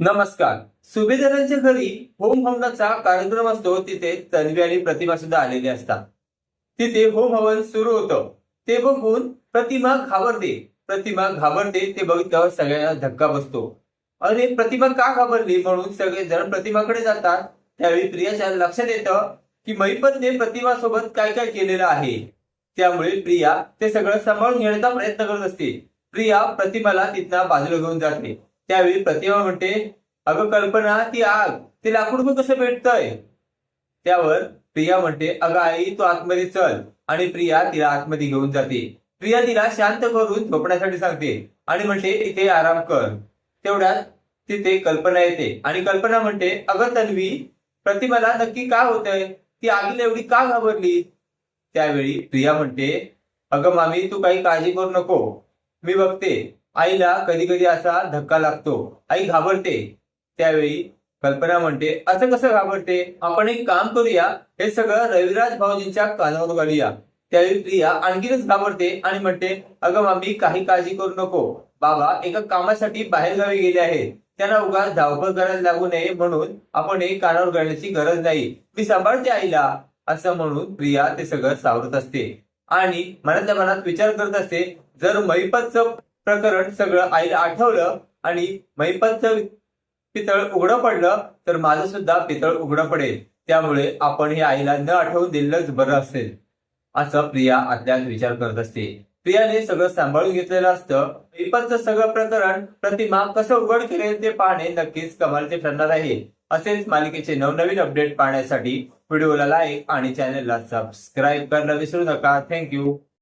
नमस्कार. सुभेदारांच्या घरी होम हवनाचा कार्यक्रम असतो तिथे तन्वी आणि प्रतिमा सुद्धा आलेली असतात. तिथे होम हवन सुरू होतं. ते बघून प्रतिमा घाबरते. प्रतिमा घाबरते ते बघितल्यावर सगळ्यांना धक्का बसतो. अरे प्रतिमा का घाबरली? म्हणून सगळे जण प्रतिमाकडे जातात. त्यावेळी प्रियाच्या लक्षात येतं की महिपतने प्रतिमा सोबत काय काय केलेलं आहे. त्यामुळे प्रिया ते सगळं सांभाळून घेण्याचा प्रयत्न करत असते. प्रिया प्रतिमाला तिथनं बाजूला घेऊन जाते. त्यावेळी प्रतिमा म्हणते अगं कल्पना ती आग ते लाकूड पण कसं भेटतंय त्यावर प्रिया म्हणते अगं आई तू आतमध्ये चल. आणि प्रिया तिला आतमध्ये घेऊन जाते. प्रिया तिला शांत करून झोपण्यासाठी सांगते आणि म्हणते इथे आराम कर. तेवढ्यात तिथे कल्पना येते आणि कल्पना म्हणते अगं तन्वी प्रतिमाला नक्की काय होतंय? ती आगीला एवढी का घाबरली? त्यावेळी प्रिया म्हणते अगं मामी तू काही काळजी करू नको. मी बघते. आईला कधी कधी असा धक्का लागतो. आई घाबरते. त्यावेळी कल्पना म्हणते असं कसं घाबरते? आपण एक काम करूया. हे सगळं रविराज भाऊजींच्या कानावर घालूया त्यावेळी प्रिया आणखीनच घाबरते आणि म्हणते अगं मामी काही काळजी करू नको. बाबा एका कामासाठी बाहेरगावी गेले आहेत. त्यांना उगाच धावपळ करायला लागू नये म्हणून आपण हे कानावर घालण्याची गरज नाही. मी सांभाळते आईला. असं म्हणून प्रिया ते सगळं सावरत असते. आणि मनातल्या मनात विचार करत असते जर मैपतचं प्रकरण सगळं आईला आठवलं आणि महिपतचं पितळ उघडं पडलं तर माझं सुद्धा पितळ उघडं पडेल. त्यामुळे आपण हे आईला न आठवून दिलंच बरं असेल. असं प्रिया आतल्यात विचार करत असते. प्रियाने सगळं सांभाळून घेतलेलं असतं. महिपतचं सगळं प्रकरण प्रतिमा कसं उघड केले ते पाहणे नक्कीच कमालचे ठरणार आहे. असेच मालिकेचे नवनवीन अपडेट पाहण्यासाठी व्हिडिओला लाईक आणि चॅनलला सबस्क्राईब करायला विसरू नका. थँक्यू